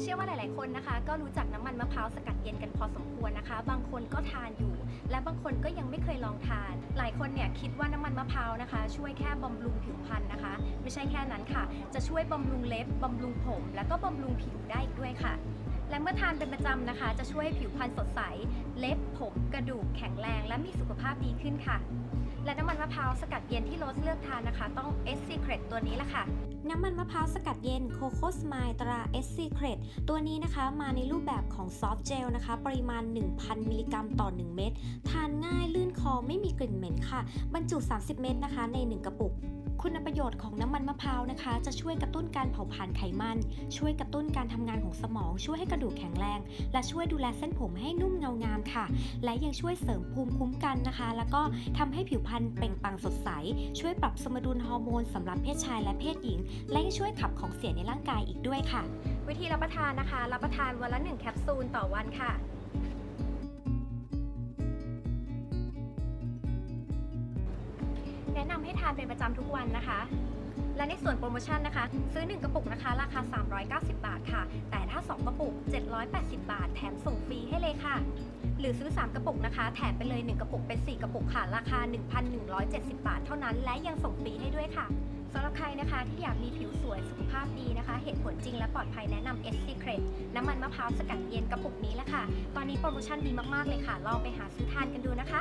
เชื่อว่าหลาย ๆ คนนะคะ ก็รู้จักน้ำมันมะพร้าวสกัดเย็นกันพอสมควรนะคะ บางคนก็ทานอยู่ และบางคนก็ยังไม่เคยลองทาน หลายคนเนี่ยคิดว่าน้ำมันมะพร้าวนะคะ ช่วยแค่บำรุงผิวพรรณนะคะ ไม่ใช่แค่นั้นค่ะ จะช่วยบำรุงเล็บบำรุงผม แล้วก็บำรุงผิวได้อีกด้วยค่ะและเมื่อทานเป็นประจำนะคะ จะช่วยให้ผิวพรรณสดใส เล็บผมกระดูกแข็งแรง และมีสุขภาพดีขึ้นค่ะ และน้ำมันมะพร้าวสกัดเย็นที่โรสเลือกทานนะคะ ต้อง S Secret ตัวนี้ละค่ะ น้ำมันมะพร้าวสกัดเย็นโคโค่สมล์ตรา S Secret ตัวนี้นะคะมาในรูปแบบของซอฟต์เจลนะคะ ปริมาณ 1,000 มิลลิกรัมต่อ 1 เม็ดทานง่ายลื่น คอไม่มีกลิ่นเหม็นค่ะ บรรจุ 30 เม็ดนะคะ ใน 1 กระปุก คุณประโยชน์ของน้ำมันมะพร้าวนะคะ จะช่วยกระตุ้นการเผาผลาญไขมัน ช่วยกระตุ้นการทำงานของสมอง ช่วยให้กระดูกแข็งแรง และช่วยดูแลเส้นผมให้นุ่มเงางามค่ะ และยังช่วยเสริมภูมิคุ้มกันนะคะ แล้วก็ทำให้ผิวพรรณเปล่งปลั่งสดใส ช่วยปรับสมดุลฮอร์โมนสำหรับเพศชายและเพศหญิง และยังช่วยขับของเสียในร่างกายอีกด้วยค่ะ วิธีรับประทานนะคะ รับประทานวันละ 1 แคปซูลต่อวันค่ะ นะนำให้ทานเป็นประจำทุกวันนะคะ และในส่วนโปรโมชั่นนะคะ ซื้อ 1 กระปุกนะคะ ราคา 390 บาทค่ะ แต่ถ้า 2 กระปุก 780 บาท แถมส่งฟรีให้เลยค่ะ หรือซื้อ 3 กระปุกนะคะ แถมไปเลย 1 กระปุกเป็น 4 กระปุกค่ะ ราคา 1,170 บาท เท่านั้น และยังส่งฟรีให้ด้วยค่ะสำหรับใครนะคะที่อยากมีผิวสวยสุขภาพดีนะคะ เหตุผลจริงและปลอดภัยแนะนำ S Secret น้ำมันมะพร้าวสกัดเย็นกระปุกนี้ละค่ะ ตอนนี้โปรโมชั่นดีมากๆเลยค่ะ ลองไปหาซื้อทานกันดูนะคะ